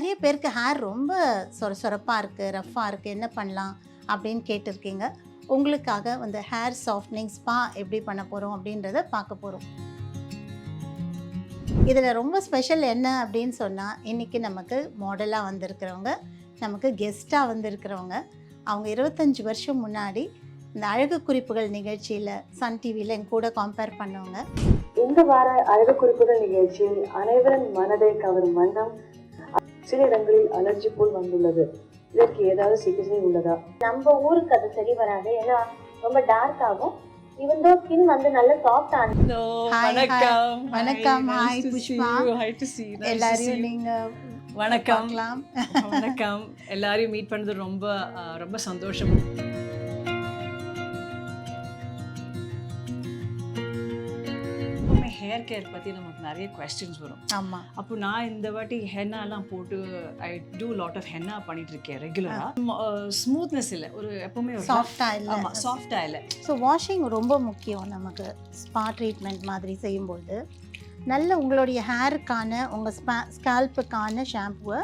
நிறைய பேருக்கு ஹேர் ரொம்ப சொர சொரப்பாக இருக்குது ரஃப்பாக இருக்குது என்ன பண்ணலாம் அப்படின்னு கேட்டிருக்கீங்க. உங்களுக்காக வந்து ஹேர் சாஃப்ட்னிங் ஸ்பா எப்படி பண்ண போகிறோம் அப்படின்றத பார்க்க போகிறோம் இதில் ரொம்ப ஸ்பெஷல் என்ன அப்படின்னு சொன்னால் இன்றைக்கி நமக்கு மாடலாக வந்திருக்கிறவங்க நமக்கு கெஸ்ட்டாக வந்திருக்கிறவங்க அவங்க இருபத்தஞ்சி வருஷம் முன்னாடி இந்த அழகு குறிப்புகள் நிகழ்ச்சியில் சன் டிவியில் என் கூட கம்பேர் பண்ணவங்க. இந்த வார அழகு குறிப்புகள் நிகழ்ச்சியில் அனைவரின் மனதை கவரும் வண்ணம் சில இடங்களில் அலர்ஜி போல் வந்துள்ளது. இதற்கு ஏதாவது சிகிச்சை உள்ளதா? நம்ம ஊருக்கு அது சரி வராது. ஏன்னா ரொம்ப டார்க் ஆகும். இவன் தோ ஸ்கின் வந்து நல்ல சாஃப்ட். வணக்கம். வணக்கம், புஷ்பா. எல்லாரையும் you. நீங்கள் வணக்கம். வணக்கம். எல்லாரையும் மீட் பண்ணது ரொம்ப ரொம்ப சந்தோஷம். ஹேர் கேர் பற்றி நமக்கு நிறைய கொஸ்டின்ஸ் வரும். ஆமாம் அப்போ நான் இந்த வாட்டி ஹென்னாலாம் போட்டு I do lot of henna பண்ணிட்டு இருக்கேன் ரெகுலராக ஸ்மூத்னஸ் இல்லை. ஒரு எப்பவுமே சாஃப்டாக இல்லை. ஆமாம் சாஃப்டாக இல்லை. ஸோ வாஷிங் ரொம்ப முக்கியம் நமக்கு. ஸ்பா ட்ரீட்மெண்ட் மாதிரி செய்யும்போது. நல்ல உங்களுடைய ஹேருக்கான உங்கள் ஸ்பா ஸ்கால்ப்புக்கான ஷாம்புவை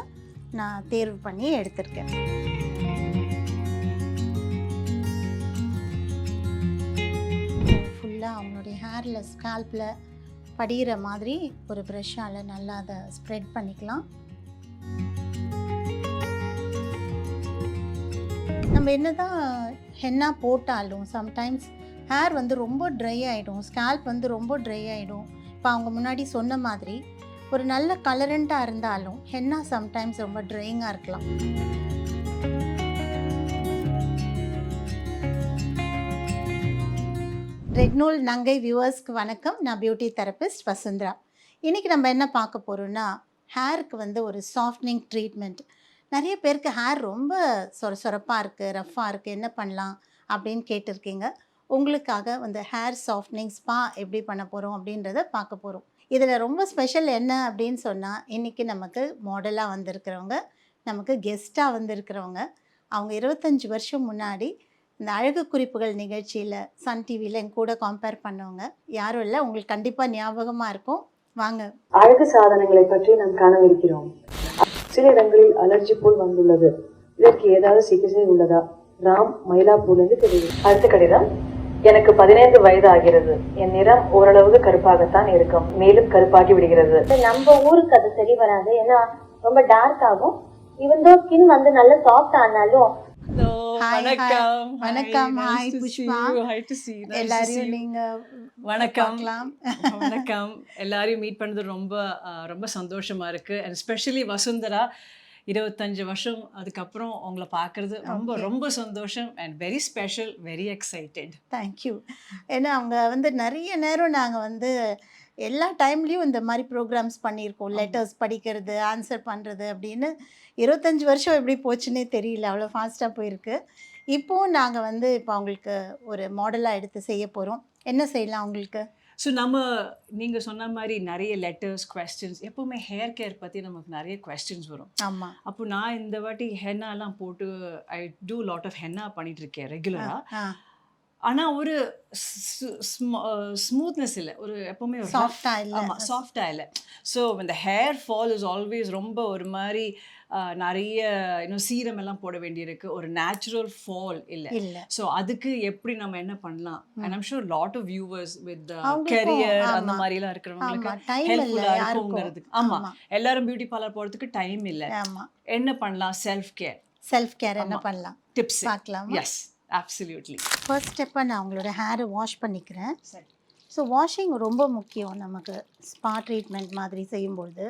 நான் தேர்வு பண்ணி எடுத்திருக்கேன். ஃபுல்லாக அவங்களுடைய ஹேரில் ஸ்கால்ப்பில் படிகிற மாதிரி ஒரு ப்ரெஷ்ஷால் நல்லா அதை ஸ்ப்ரெட் பண்ணிக்கலாம். நம்ம என்ன தான் ஹென்னா போட்டாலும் சம்டைம்ஸ் ஹேர் வந்து ரொம்ப ட்ரை ஆகிடும் ஸ்கேல்ப் வந்து ரொம்ப ட்ரை ஆகிடும் இப்போ அவங்க முன்னாடி சொன்ன மாதிரி ஒரு நல்ல கலரண்ட்டாக இருந்தாலும் ஹென்னா சம்டைம்ஸ் ரொம்ப ட்ரையிங்காக இருக்கலாம். ரெக்னூல் நங்கை வியூவர்ஸ்க்கு வணக்கம். நான் பியூட்டி தெரபிஸ்ட் வசுந்தரா. இன்றைக்கி நம்ம என்ன பார்க்க போகிறோன்னா ஹேருக்கு வந்து ஒரு சாஃப்ட்னிங் ட்ரீட்மெண்ட் நிறைய பேருக்கு ஹேர் ரொம்ப சொர சொரப்பாக இருக்குது ரஃப்பாக இருக்குது என்ன பண்ணலாம் அப்படின்னு கேட்டிருக்கீங்க. உங்களுக்காக வந்து ஹேர் சாஃப்ட்னிங் ஸ்பா எப்படி பண்ண போகிறோம் அப்படின்றத பார்க்க போகிறோம் இதில் ரொம்ப ஸ்பெஷல் என்ன அப்படின்னு சொன்னால் இன்றைக்கி நமக்கு மாடலாக வந்திருக்கிறவங்க நமக்கு கெஸ்ட்டாக வந்திருக்கிறவங்க அவங்க இருபத்தஞ்சி வருஷம் முன்னாடி இந்த அழகு குறிப்புகள் நிகழ்ச்சியில் சன் டிவியில் என் கூட கம்பேர் பண்ணவங்க யாரும் இல்லை உங்களுக்கு கண்டிப்பாக ஞாபகமாக இருக்கும். வாங்க. அழகு சாதனங்களை பற்றி நாம் காணவிருக்கிறோம். சில இடங்களில் அலர்ஜி போல் வந்துள்ளது. இதற்கு ஏதாவது சிகிச்சை உள்ளதா? ராம் மயிலாப்பூர்லேருந்து தெரியும் அடுத்த கடிதம். எனக்கு பதினைந்து வயது ஆகிறது என் நிறம் ஓரளவுக்கு கருப்பாகத்தான் இருக்கும். மேலும் கருப்பாகி விடுகிறது. நம்ம ஊருக்கு அது சரி வராது. ஏன்னா ரொம்ப டார்க் ஆகும். இவன் தோ ஸ்கின் வந்து நல்ல சாஃப்ட் ஆனாலும் Hi. வணக்கம். வணக்கம், see Pushpa. Nice to see எல்லாரையும். நீங்கள் வணக்கம். வணக்கம். எல்லாரையும் மீட் பண்ணது ரொம்ப ரொம்ப சந்தோஷமா இருக்கு. அண்ட் ஸ்பெஷலி வசுந்தரா இருபத்தஞ்சு வருஷம் அதுக்கப்புறம் உங்களை பார்க்கறது ரொம்ப. ரொம்ப சந்தோஷம் and very special very excited thank you ஏன்னா அவங்க வந்து நிறைய நேரம் நாங்கள் வந்து எல்லா டைம்லேயும் இந்த மாதிரி ப்ரோக்ராம்ஸ் பண்ணியிருக்கோம். லெட்டர்ஸ் படிக்கிறது ஆன்சர் பண்ணுறது அப்படின்னு இருபத்தஞ்சி வருஷம் எப்படி போச்சுன்னே தெரியல. அவ்வளோ ஃபாஸ்ட்டாக போயிருக்கு. இப்போவும் நாங்கள் வந்து இப்போ அவங்களுக்கு ஒரு மாடலாக எடுத்து செய்ய போகிறோம் என்ன செய்யலாம் அவங்களுக்கு? ஸோ நம்ம நீங்கள் சொன்ன மாதிரி நிறைய லெட்டர்ஸ் கொஸ்டின்ஸ் எப்பவுமே ஹேர் கேர் பற்றி நமக்கு நிறைய கொஸ்டின்ஸ் வரும். ஆமாம் அப்போ நான் இந்த வாட்டி ஹென்னாலாம் போட்டு I do lot of henna பண்ணிட்டு இருக்கேன் ரெகுலராக ஆனால் ஒரு ஸ்மூத்னஸ் இல்லை. ஒரு எப்பவுமே சாஃப்டாக இல்லை. ஆமாம் சாஃப்டாக இல்லை. ஸோ இந்த ஹேர் ஃபால் இஸ் ஆல்வேஸ் ரொம்ப ஒரு மாதிரி நிறைய இன்னும் சீரம் எல்லாம் போட வேண்டியிருக்கு. ஒரு நேச்சுரல் ஃபால் இல்லை. ஸோ அதுக்கு எப்படி நம்ம என்ன பண்ணலாம்? And I'm sure lot of viewers with career அந்த. மாதிரிலாம் இருக்கிறவங்களுக்கு ஹெல்ப்ஃபுல்லாக இருக்குங்கிறதுக்கு. ஆமாம் எல்லாரும் பியூட்டி பார்லர் போகிறதுக்கு டைம் இல்லை. என்ன பண்ணலாம்? செல்ஃப் கேர் செல்ஃப் கேர் என்ன. பண்ணலாம்? டிப்ஸ் பார்க்கலாம்? எஸ் அப்சல்யூட்லி ஃபர்ஸ்ட் ஸ்டெப்பாக நான் உங்களோட ஹேரை வாஷ் பண்ணிக்கிறேன். சரி. ஸோ வாஷிங் ரொம்ப முக்கியம் நமக்கு. ஸ்பா ட்ரீட்மெண்ட் மாதிரி செய்யும்பொழுது.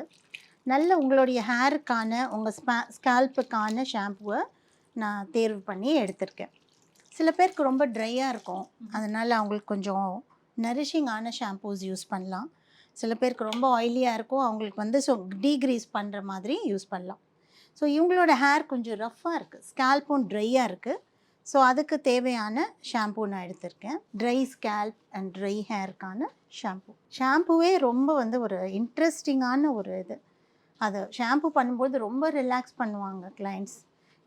நல்ல உங்களுடைய ஹேருக்கான உங்கள் ஸ்பா ஸ்கால்ப்புக்கான ஷாம்புவை நான் தேர்வு பண்ணி எடுத்திருக்கேன். சில பேருக்கு ரொம்ப ட்ரையாக இருக்கும். அதனால் அவங்களுக்கு கொஞ்சம் நரிஷிங்கான ஷாம்பூஸ் யூஸ் பண்ணலாம். சில பேருக்கு ரொம்ப ஆயிலியாக இருக்கும். அவங்களுக்கு வந்து ஸோ டீக்ரீஸ் பண்ணுற மாதிரி யூஸ் பண்ணலாம். ஸோ இவங்களோட ஹேர் கொஞ்சம் ரஃப்பாக இருக்குது ஸ்கால்ப்பும் ட்ரையாக இருக்குது ஸோ அதுக்கு தேவையான ஷாம்பூ நான் எடுத்திருக்கேன். ட்ரை ஸ்கேல்ப் அண்ட் ட்ரை ஹேருக்கான ஷாம்பூ ஷாம்புவே ரொம்ப வந்து ஒரு இன்ட்ரெஸ்டிங்கான ஒரு இது. அது ஷாம்பு பண்ணும்போது ரொம்ப ரிலாக்ஸ் பண்ணுவாங்க கிளைண்ட்ஸ்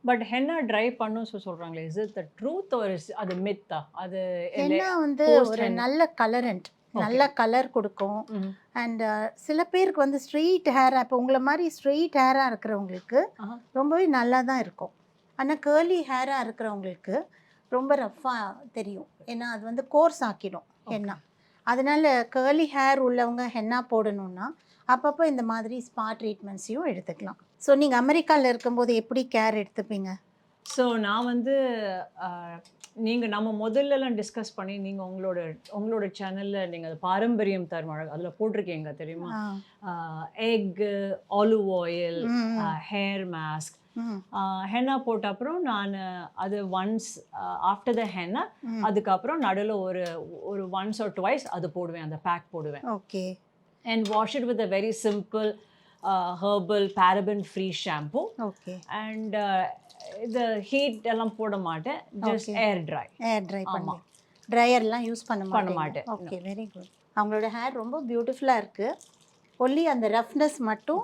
பட் ஹென்னா ட்ரை பண்ணும் சொ- சொல்றாங்களே இஸ் இட் த ட்ரூத் ஒரு அது மித்தா அது ஏன்னா வந்து ஒரு. நல்ல கலரண்ட் நல்ல கலர் கொடுக்கும். அண்ட் சில பேருக்கு வந்து ஸ்ட்ரெயிட் ஹேர் இப்போ உங்களை மாதிரி ஸ்ட்ரெயிட் ஹேராக இருக்கிறவங்களுக்கு. ரொம்பவே நல்லா தான் இருக்கும். ஆனால் கேர்லி ஹேராக இருக்கிறவங்களுக்கு ரொம்ப ரஃப்பாக தெரியும். ஏன்னா அது வந்து கோர்ஸ் ஆக்கிடும் ஹென்னா அதனால கேர்லி ஹேர் உள்ளவங்க ஹென்னா போடணும்னா அப்பப்போ இந்த மாதிரி ஸ்பா ட்ரீட்மெண்ட்ஸையும் எடுத்துக்கலாம். ஸோ நீங்கள் அமெரிக்காவில் இருக்கும்போது எப்படி கேர் எடுத்துப்பீங்க? ஸோ நான் வந்து நீங்கள் நம்ம முதல்லலாம் டிஸ்கஸ் பண்ணி நீங்கள் உங்களோட உங்களோட சேனலில் நீங்கள் பாரம்பரியம் தருமழகு அதில் போட்டிருக்கீங்க தெரியுமா? ஆ. Egg olive oil hair mask henna போட்ட அப்புறம் நான் அது ஒன்ஸ் ஆஃப்டர் த ஹென்னா. அதுக்கப்புறம் நடுவில் ஒரு ஒரு ஒன்ஸ் ஆர் டுவைஸ் அது போடுவேன் அந்த பேக் போடுவேன். Okay. And wash it with a very simple herbal paraben free shampoo okay. And இது ஹீட் எல்லாம் போட மாட்டேன் just. Air dry hair dry ஆமா. பண்ணி. ட்ரையர்லாம் யூஸ் பண்ண பண்ண மாட்டேன் மாட்டேன். ஓகே வெரி குட் அவங்களோட ஹேர் ரொம்ப பியூட்டிஃபுல்லாக இருக்குது ஒன்லி அந்த ரஃப்னஸ் மட்டும்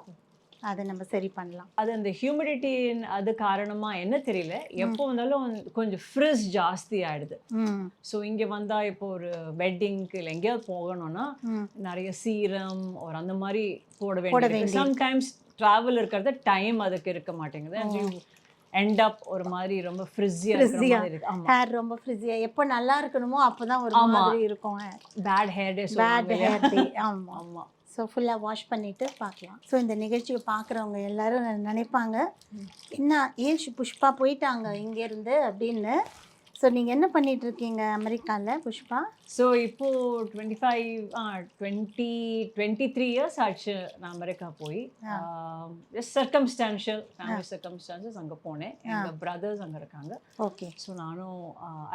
அதை நம்ம சரி பண்ணலாம். அது அந்த ஹியூமிடிட்டி அது காரணமா என்ன தெரியல. எப்போ வந்தாலும் கொஞ்சம் ஃப்ரிஸ் ஜாஸ்தி ஆயிடுது. ஸோ இங்கே வந்தா இப்போ ஒரு வெட்டிங்க்கு இல்லை எங்கேயாவது போகணும்னா நிறைய சீரம் ஒரு அந்த மாதிரி போட வேண்டியது. சம்டைம்ஸ் ட்ராவல் இருக்கிறது டைம் அதுக்கு இருக்க மாட்டேங்குது. எண்ட் அப் ஒரு மாதிரி ரொம்ப இருக்கு. ஆமாம் ஹேர் ரொம்ப ஃப்ரிஸியாக எப்போ நல்லா இருக்கணுமோ அப்போ தான் ஒரு. மாதிரி இருக்கும் bad hair day bad hair day ஆமாம் ஆமாம் ஸோ ஃபுல்லாக வாஷ் பண்ணிவிட்டு பார்க்கலாம். ஸோ இந்த நிகழ்ச்சியை பார்க்குறவங்க எல்லாரும் நினைப்பாங்க. என்ன ஏன் ஷு- புஷ்பா போயிட்டாங்க இங்கேருந்து அப்படின்னு ஸோ நீங்கள் என்ன பண்ணிட்டு இருக்கீங்க அமெரிக்காவில் புஷ்பா? ஸோ இப்போ twenty five twenty twenty three years ஆச்சு நான் அமெரிக்கா போய். ஜஸ்ட் சர்க்கம்ஸ்டான்ஷியல் ஃபேமிலி சர்க்கம்ஸ்டான்சஸ் அங்கே போனேன். எங்கள் பிரதர்ஸ் அங்கே இருக்காங்க. ஓகே ஸோ நானும்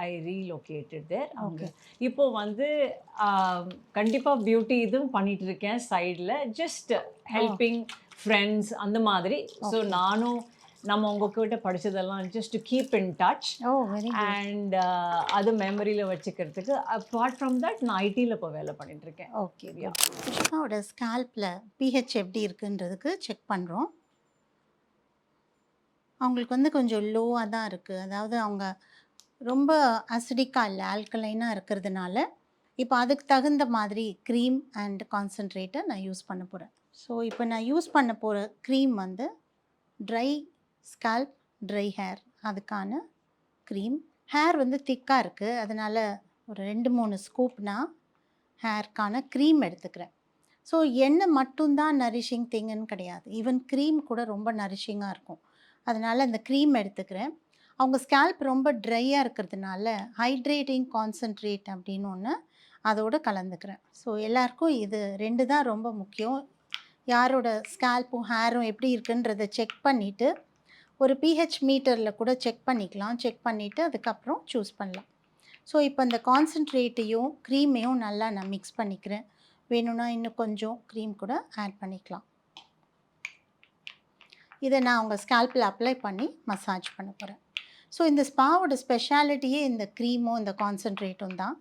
ஐ ரீலொகேட்டட் தேர் அவங்க இப்போ வந்து கண்டிப்பாக பியூட்டி இதுவும் பண்ணிட்டு இருக்கேன் சைடில் ஜஸ்ட் ஹெல்பிங் ஃப்ரெண்ட்ஸ் அந்த மாதிரி. ஸோ நானும் நம்ம உங்ககிட்ட படிச்சதெல்லாம் just keep in touch and அது மெமரியில் வச்சுக்கிறதுக்கு அப்பார்ட் ஃப்ரம் தட் நான் ஐடியில் இப்போ வேலை பண்ணிட்டு இருக்கேன். ஓகே புஷ்பாவோட ஸ்கால்பில் பிஹெச் எப்படி இருக்குன்றதுக்கு செக் பண்ணுறோம் அவங்களுக்கு வந்து கொஞ்சம் லோவாக தான் இருக்குது அதாவது அவங்க ரொம்ப அசிடிக்காக இல்லை ஆல்கலைனாக இருக்கிறதுனால இப்போ அதுக்கு தகுந்த மாதிரி க்ரீம் அண்ட் கான்சன்ட்ரேட்டை நான் யூஸ் பண்ண போகிறேன் ஸோ இப்போ நான் யூஸ் பண்ண போகிற க்ரீம் வந்து ட்ரை ஸ்கால்ப் ட்ரை ஹேர் அதுக்கான க்ரீம் ஹேர் வந்து திக்காக இருக்குது அதனால் ஒரு ரெண்டு மூணு ஸ்கூப்னா ஹேர்க்கான க்ரீம் எடுத்துக்கிறேன். ஸோ எண்ணெய் மட்டும்தான் நரிஷிங் திங்குன்னு கிடையாது. ஈவன் க்ரீம் கூட ரொம்ப நரிஷிங்காக இருக்கும். அதனால் அந்த க்ரீம் எடுத்துக்கிறேன். அவங்க ஸ்கேல்ப் ரொம்ப ட்ரையாக இருக்கிறதுனால ஹைட்ரேட்டிங் கான்சன்ட்ரேட் அப்படின்னு ஒன்று அதோடு கலந்துக்கிறேன். ஸோ எல்லாருக்கும் இது ரெண்டு தான் ரொம்ப முக்கியம். யாரோட ஸ்கேல்ப்பும் ஹேரும் எப்படி இருக்குன்றதை செக் பண்ணிவிட்டு ஒரு பிஹெச் மீட்டரில் கூட செக் பண்ணிக்கலாம். செக் பண்ணிவிட்டு அதுக்கப்புறம் சூஸ் பண்ணலாம். ஸோ இப்போ இந்த கான்சன்ட்ரேட்டையும் க்ரீமையும் நல்லா நான் மிக்ஸ் பண்ணிக்கிறேன். வேணும்னா இன்னும் கொஞ்சம் க்ரீம் கூட ஆட் பண்ணிக்கலாம். இதை நான் அவங்க ஸ்கேல்பில் அப்ளை பண்ணி மசாஜ் பண்ண போகிறேன் ஸோ இந்த ஸ்பாவோட ஸ்பெஷாலிட்டியே இந்த க்ரீமும் இந்த கான்சன்ட்ரேட்டும் தான்.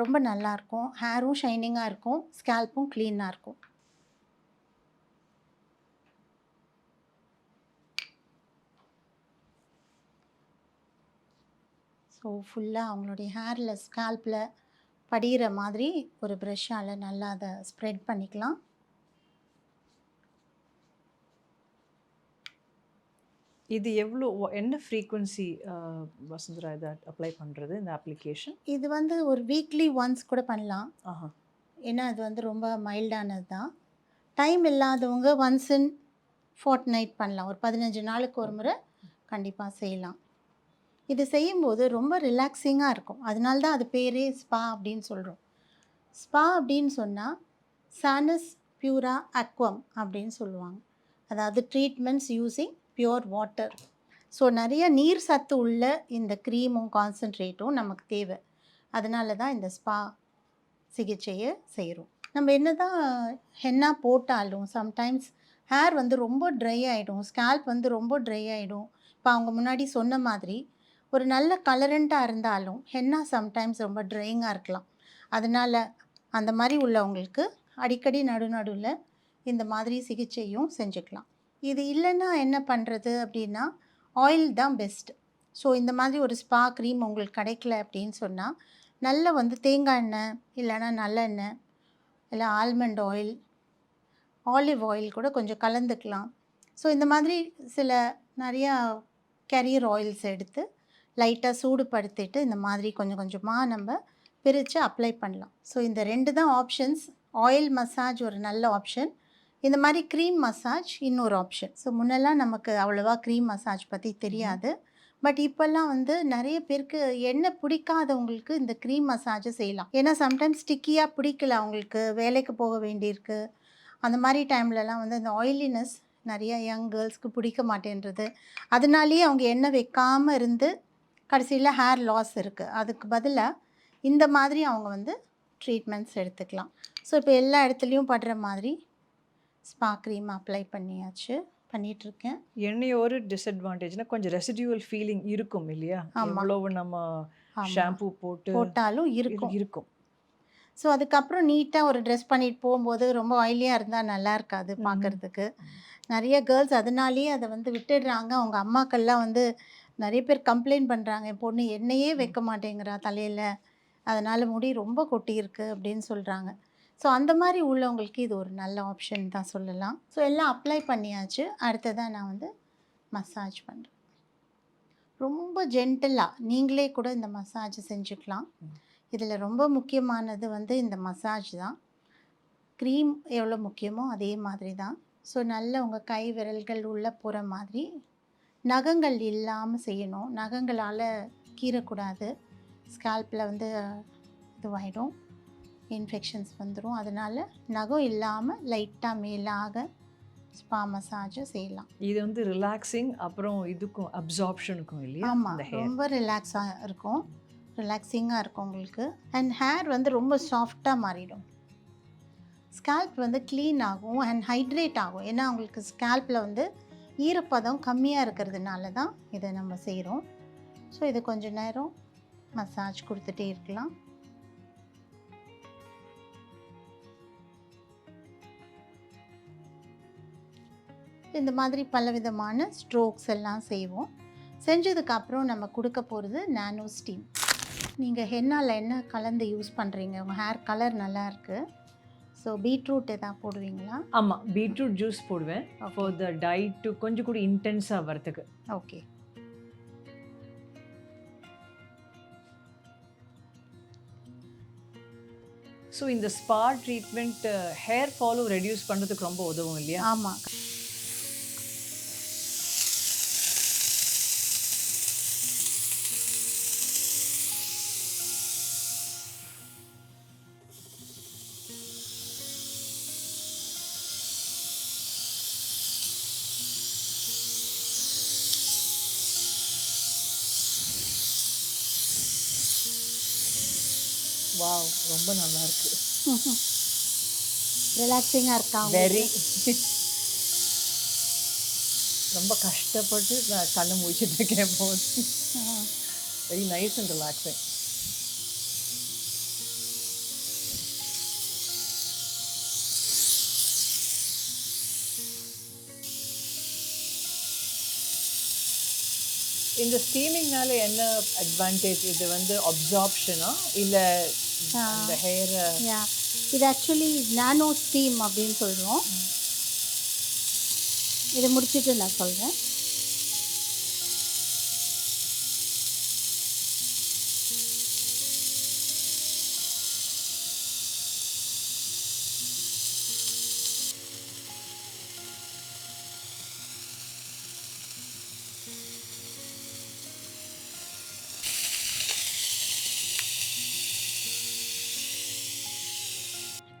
ரொம்ப நல்லாயிருக்கும் ஹேரும் ஷைனிங்காக இருக்கும். ஸ்கேல்ப்பும் க்ளீனாக இருக்கும். ஸோ ஃபுல்லாக அவங்களுடைய ஹேரில் ஸ்கால்பில் படிகிற மாதிரி ஒரு ப்ரெஷ்ஷால் நல்லா அதை ஸ்ப்ரெட் பண்ணிக்கலாம். இது எவ்வளோ என்ன ஃப்ரீக்குவன்சி வசுந்தரா இதை அப்ளை பண்ணுறது இந்த அப்ளிகேஷன் இது வந்து ஒரு வீக்லி ஒன்ஸ் கூட பண்ணலாம். ஆஹா. ஏன்னா அது வந்து ரொம்ப மைல்டானது தான். டைம் இல்லாதவங்க ஒன்ஸ் இன் ஃபோர்ட் நைட் பண்ணலாம். ஒரு பதினஞ்சு நாளுக்கு ஒரு முறை கண்டிப்பாக செய்யலாம். இது செய்யும்போது ரொம்ப ரிலாக்ஸிங்காக இருக்கும். அதனால தான் அது பேரே ஸ்பா அப்படின்னு சொல்கிறோம் ஸ்பா அப்படின்னு சொன்னால் சானஸ் பியூரா அக்வம் அப்படின்னு சொல்லுவாங்க. அதாவது treatments using pure water so நிறைய நீர் சத்து உள்ள இந்த க்ரீமும் கான்சன்ட்ரேட்டும் நமக்கு தேவை. அதனால தான் இந்த ஸ்பா சிகிச்சையை செய்கிறோம் நம்ம என்ன தான் ஹென்னா போட்டாலும் சம்டைம்ஸ் ஹேர் வந்து ரொம்ப ட்ரை ஆகிடும் ஸ்கேல்ப் வந்து ரொம்ப ட்ரை ஆகிடும் இப்போ அவங்க முன்னாடி சொன்ன மாதிரி ஒரு நல்ல கலரண்ட்டாக இருந்தாலும் ஹென்னா சம்டைம்ஸ் ரொம்ப ட்ரையிங்காக இருக்கலாம். அதனால் அந்த மாதிரி உள்ளவங்களுக்கு அடிக்கடி நடு நடுவில் இந்த மாதிரி சிகிச்சையும் செஞ்சுக்கலாம். இது இல்லைன்னா என்ன பண்ணுறது அப்படின்னா ஆயில் தான் பெஸ்ட் ஸோ இந்த மாதிரி ஒரு ஸ்பா க்ரீம் உங்களுக்கு கிடைக்கல அப்படின்னு சொன்னால் நல்ல வந்து தேங்காய் எண்ணெய் இல்லைன்னா நல்லெண்ணெய் இல்லை ஆல்மண்ட் ஆயில் ஆலிவ் ஆயில் கூட கொஞ்சம் கலந்துக்கலாம். ஸோ இந்த மாதிரி சில நிறையா கேரியர் ஆயில்ஸ் எடுத்து லைட்டாக சூடுபடுத்திட்டு இந்த மாதிரி கொஞ்சம் கொஞ்சமாக நம்ம பிரித்து அப்ளை பண்ணலாம். ஸோ இந்த ரெண்டு தான் ஆப்ஷன்ஸ் ஆயில் மசாஜ் ஒரு நல்ல ஆப்ஷன் இந்த மாதிரி க்ரீம் மசாஜ் இன்னொரு ஆப்ஷன் ஸோ முன்னெல்லாம் நமக்கு அவ்வளோவா க்ரீம் மசாஜ் பற்றி தெரியாது. பட் இப்போல்லாம் வந்து நிறைய பேருக்கு எண்ணெய் பிடிக்காதவங்களுக்கு இந்த க்ரீம் மசாஜை செய்யலாம். ஏன்னா சம்டைம்ஸ் ஸ்டிக்கியாக பிடிக்கல அவங்களுக்கு. வேலைக்கு போக வேண்டியிருக்கு. அந்த மாதிரி டைம்லலாம் வந்து அந்த ஆயிலினஸ் நிறைய யங் கேர்ள்ஸ்க்கு பிடிக்க மாட்டேன்றது. அதனாலேயே அவங்க எண்ணெய் வைக்காமல் இருந்து கடைசியில் ஹேர் லாஸ் இருக்குது அதுக்கு பதிலாக இந்த மாதிரி அவங்க வந்து ட்ரீட்மெண்ட்ஸ் எடுத்துக்கலாம். ஸோ இப்போ எல்லா இடத்துலையும் படுற மாதிரி ஸ்பா க்ரீம் அப்ளை பண்ணியாச்சு பண்ணிகிட்ருக்கேன் எண்ணெயோட டிஸ்அட்வான்டேஜ்னா கொஞ்சம் ரெசிடியூவல் ஃபீலிங் இருக்கும் இல்லையா? ஆமா. எவ்வளவு நம்ம ஷாம்பு போட்டு போட்டாலும் இருக்கும். இருக்கும். ஸோ அதுக்கப்புறம் நீட்டாக ஒரு ட்ரெஸ் பண்ணிட்டு போகும்போது ரொம்ப ஆயிலியாக இருந்தால் நல்லா இருக்காது. பார்க்கறதுக்கு நிறைய கேர்ள்ஸ் அதனாலேயே அதை வந்து விட்டுடுறாங்க. அவங்க அம்மாக்கள்லாம் வந்து நிறைய பேர் கம்ப்ளைண்ட் பண்ணுறாங்க என் பொண்ணு எண்ணெயே வைக்க மாட்டேங்கிறா தலையில். அதனால் முடி ரொம்ப கொட்டியிருக்கு. அப்படின்னு சொல்கிறாங்க ஸோ அந்த மாதிரி உள்ளவங்களுக்கு இது ஒரு நல்ல ஆப்ஷன் தான் சொல்லலாம். ஸோ எல்லாம் அப்ளை பண்ணியாச்சு. அடுத்ததாக நான் வந்து மசாஜ் பண்ணுறேன் ரொம்ப ஜென்டிலாக நீங்களே கூட இந்த மசாஜ் செஞ்சுக்கலாம். இதில் ரொம்ப முக்கியமானது வந்து இந்த மசாஜ் தான். க்ரீம் எவ்வளோ முக்கியமோ அதே மாதிரி தான். ஸோ நல்ல உங்கள் கை விரல்கள் உள்ளே போகிற மாதிரி நகங்கள் இல்லாமல் செய்யணும். நகங்களால் கீறக்கூடாது. ஸ்கால்ப்பில் வந்து இதுவாகிடும் இன்ஃபெக்ஷன்ஸ் வந்துடும் அதனால் நகம் இல்லாமல் லைட்டாக மேலாக ஸ்பா மசாஜை செய்யலாம். இது வந்து ரிலாக்ஸிங் அப்புறம் இதுக்கும் அப்சார்ப்ஷனுக்கும் இல்லையா? ஆமாம் ரொம்ப ரிலாக்ஸாக இருக்கும். ரிலாக்ஸிங்காக இருக்கும் உங்களுக்கு. அண்ட் ஹேர் வந்து ரொம்ப சாஃப்டாக மாறிடும். ஸ்கேல்ப் வந்து க்ளீன் ஆகும் அண்ட் ஹைட்ரேட் ஆகும். ஏன்னா உங்களுக்கு ஸ்கேல்ப்பில் வந்து ஈரப்பதம் கம்மியாக இருக்கிறதுனால தான் இதை நம்ம செய்கிறோம் ஸோ இது கொஞ்ச நேரம் மசாஜ் கொடுத்துட்டே இருக்கலாம். இந்த மாதிரி பலவிதமான ஸ்ட்ரோக்ஸ் எல்லாம் செய்வோம். செஞ்சதுக்கப்புறம் நம்ம கொடுக்க போகிறது நானோ ஸ்டீம் நீங்கள் ஹென்னால என்ன கலந்து யூஸ் பண்ணுறீங்க உங்கள் ஹேர் கலர் நல்லா இருக்குது ஸோ பீட்ரூட் எதாவது போடுவீங்களா? ஆமா பீட்ரூட் ஜூஸ் போடுவேன். ஃபார் த டைட் கொஞ்சம் கூட இன்டென்ஸா வரதுக்கு ஓகே ஸோ இந்த spa treatment hair fall reduce பண்றதுக்கு ரொம்ப உதவும் இல்லையா? ஆமாம் வாவ் ரொம்ப நல்லா இருக்கு ரிலாக்ஸிங்காக இருக்கா வெரி ரொம்ப கஷ்டப்பட்டு நான் கண்ணை முடிச்சிட்டு இருக்கேன் போது வெரி நைஸ் அண்ட் ரிலாக்ஸிங் இந்த ஸ்டீமிங்னால என்ன அட்வான்டேஜ் இது வந்து அப்சார்ப்ஷனா இல்லை அந்த ஹேர் இது ஆக்சுவலி நானோ ஸ்டீம் அப்படின்னு சொல்கிறோம் இதை முடிச்சுட்டு நான் சொல்கிறேன்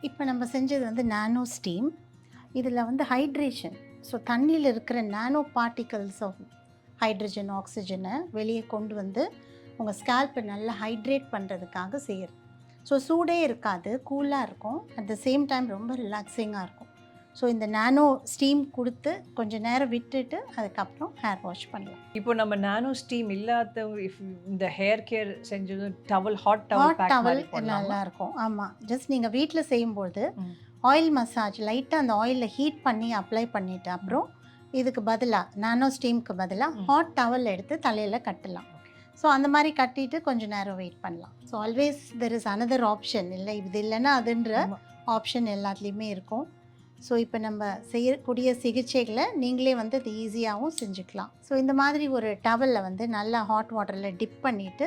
இப்போ நம்ம செஞ்சது வந்து நானோ ஸ்டீம். இதில் வந்து ஹைட்ரேஷன். ஸோ தண்ணியில் இருக்கிற நானோ பார்ட்டிகல்ஸ் ஆஃப் ஹைட்ரஜன் ஆக்சிஜனை வெளியே கொண்டு வந்து உங்கள் ஸ்கேல்ப்பை நல்லா ஹைட்ரேட் பண்ணுறதுக்காக செய்கிறது ஸோ சூடே இருக்காது கூலாக இருக்கும். அட் த சேம் டைம் ரொம்ப ரிலாக்ஸிங்காக இருக்கும். ஸோ இந்த நானோ ஸ்டீம் கொடுத்து கொஞ்சம் நேரம் விட்டுட்டு அதுக்கப்புறம் ஹேர் வாஷ் பண்ணலாம். இப்போ நம்ம நானோ ஸ்டீம் இல்லாதவங்க if இந்த ஹேர் கேர் செஞ்சது towel hot towel hot towel நல்லா இருக்கும் ஆமாம் ஜஸ்ட் நீங்கள் வீட்டில் செய்யும்போது. ஆயில் மசாஜ் லைட்டாக அந்த ஆயிலில் ஹீட் பண்ணி அப்ளை பண்ணிவிட்டு அப்புறம் இதுக்கு பதிலாக நானோ ஸ்டீம்க்கு பதிலாக. ஹாட் டவல் எடுத்து தலையில் கட்டலாம். ஸோ அந்த மாதிரி கட்டிட்டு கொஞ்ச நேரம் வெயிட் பண்ணலாம். So always there is another option இல்லை இது இல்லைன்னா அதுன்ற. ஆப்ஷன் எல்லாத்துலேயுமே இருக்கும். ஸோ இப்போ நம்ம செய்யக்கூடிய சிகிச்சைகளை நீங்களே வந்து அது ஈஸியாகவும் செஞ்சுக்கலாம். ஸோ இந்த மாதிரி ஒரு டவலில் வந்து நல்லா ஹாட் வாட்டரில் டிப் பண்ணிவிட்டு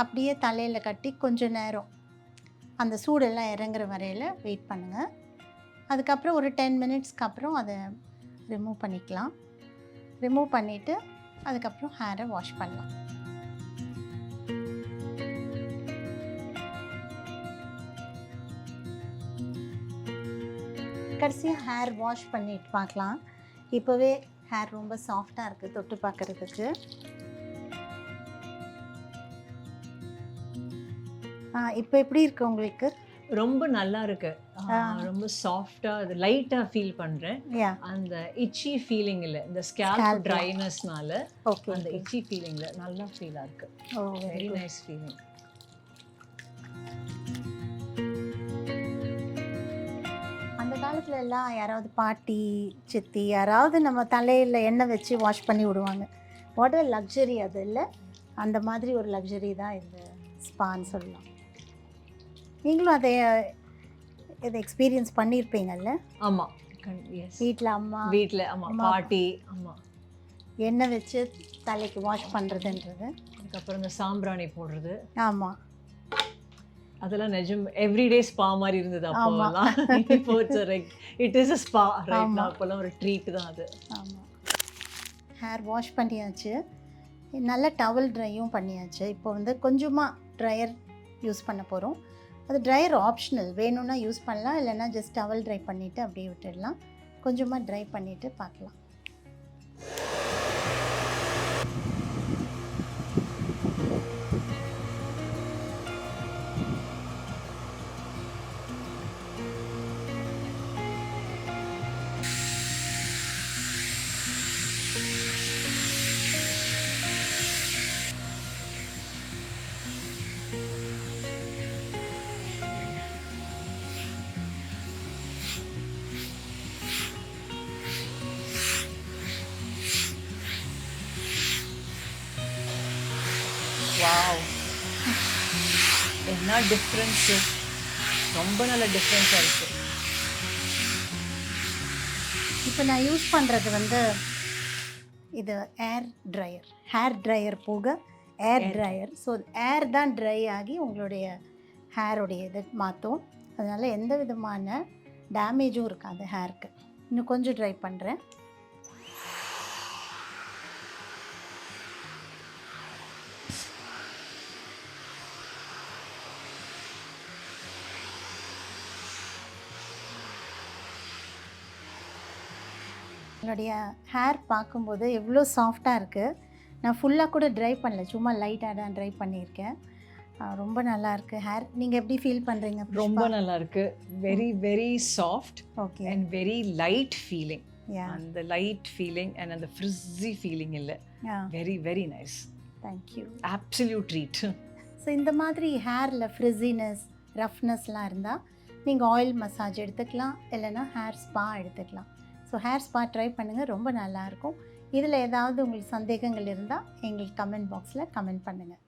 அப்படியே தலையில் கட்டி கொஞ்சம் நேரம் அந்த சூடெல்லாம் இறங்குற வரையில் வெயிட் பண்ணுங்கள் அதுக்கப்புறம் ஒரு டென் மினிட்ஸ்க்கு அப்புறம் அதை ரிமூவ் பண்ணிக்கலாம். ரிமூவ் பண்ணிவிட்டு அதுக்கப்புறம் ஹேரை வாஷ் பண்ணலாம். கடைசியாக ஹேர் வாஷ் பண்ணிட்டு பார்க்கலாம். இப்போவே ஹேர் ரொம்ப சாஃப்டாக இருக்குது தொட்டு பார்க்குறதுக்கு. இப்போ எப்படி இருக்கு உங்களுக்கு? ரொம்ப நல்லா இருக்கு. ரொம்ப சாஃப்டா அது லைட்டா ஃபீல் பண்றேன். அந்த இச்சி ஃபீலிங் இல்ல இந்த ஸ்கேல்ப். ட்ரைனஸ்னால அந்த இச்சி ஃபீலிங்ல நல்லா ஃபீலா இருக்கு. வெரி நைஸ் ஃபீலிங் அந்த காலத்துல எல்லாம் யாராவது பாட்டி சித்தி யாராவது நம்ம தலையில் எண்ணெய் வச்சு வாஷ் பண்ணி விடுவாங்க. வாட் அ லக்ஸரி அது இல்லை? அந்த மாதிரி ஒரு லக்ஸரி தான் இந்த ஸ்பான்னு சொல்லலாம். நீங்களும் அதை இதை எக்ஸ்பீரியன்ஸ் பண்ணியிருப்பீங்கல்ல? ஆமா. எஸ் வீட்டில் அம்மா ஆமா அம்மா. பாட்டி ஆமா. எண்ணெய் வச்சு தலைக்கு வாஷ் பண்ணுறதுன்றது அதுக்கப்புறம் இந்த சாம்பிராணி போடுறது. ஆமாம் அதெல்லாம் நிஜம். எவ்ரிடே ஸ்பா மாதிரி இருந்தது. அப்போலாம் இப்போ it is a spa right. அப்போல்லாம் ஒரு ட்ரீட் தான் அது. ஆமாம் ஹேர் வாஷ் பண்ணியாச்சு. நல்ல டவல் ட்ரையும் பண்ணியாச்சு. இப்போ வந்து கொஞ்சமாக ட்ரையர் யூஸ் பண்ண போகிறோம் அது ட்ரையர் ஆப்ஷனல் வேணும்னா யூஸ் பண்ணலாம். இல்லைன்னா ஜஸ்ட் டவல் ட்ரை பண்ணிவிட்டு அப்படியே விட்டுடலாம். கொஞ்சமாக ட்ரை பண்ணிவிட்டு பார்க்கலாம். என்ன டிஃப்ரென்ஸ் ரொம்ப நல்ல டிஃப்ரென்ஸாக இருக்கு. இப்போ நான் யூஸ் பண்ணுறது வந்து இது ஏர் ட்ரையர் ஹேர் ட்ரையர் போக ஏர் ட்ரையர் ஸோ ஏர் தான் ட்ரை ஆகி உங்களுடைய ஹேருடைய இதை மாற்றும் அதனால் எந்த விதமான டேமேஜும் இருக்காது ஹேருக்கு இன்னும் கொஞ்சம் ட்ரை பண்ணுறேன் என்னுடைய ஹேர் பார்க்கும்போது எவ்வளோ சாஃப்டாக இருக்குது நான் ஃபுல்லாக கூட ட்ரை பண்ணல. சும்மா லைட்டாக தான் ட்ரை பண்ணியிருக்கேன். ரொம்ப நல்லா இருக்கு ஹேர் நீங்கள் எப்படி ஃபீல் பண்ணுறீங்க ரொம்ப நல்லா இருக்கு. Very very soft okay and very light feeling அந்த லைட் ஃபீலிங் அண்ட் அந்த ஃப்ரிஸி ஃபீலிங் இல்லை. Very very nice thank you absolute treat so இந்த மாதிரி ஹேரில் ஃப்ரிஸினஸ் ரஃப்னஸ்லாம் இருந்தால் நீங்கள் ஆயில் மசாஜ் எடுத்துக்கலாம். இல்லைன்னா ஹேர் ஸ்பா எடுத்துக்கலாம். ஸோ ஹேர் ஸ்பா ட்ரை பண்ணுங்கள் ரொம்ப நல்லாயிருக்கும். இதில் ஏதாவது உங்களுக்கு சந்தேகங்கள் இருந்தால் எங்களுக்கு கமெண்ட் பாக்ஸில் கமெண்ட் பண்ணுங்கள்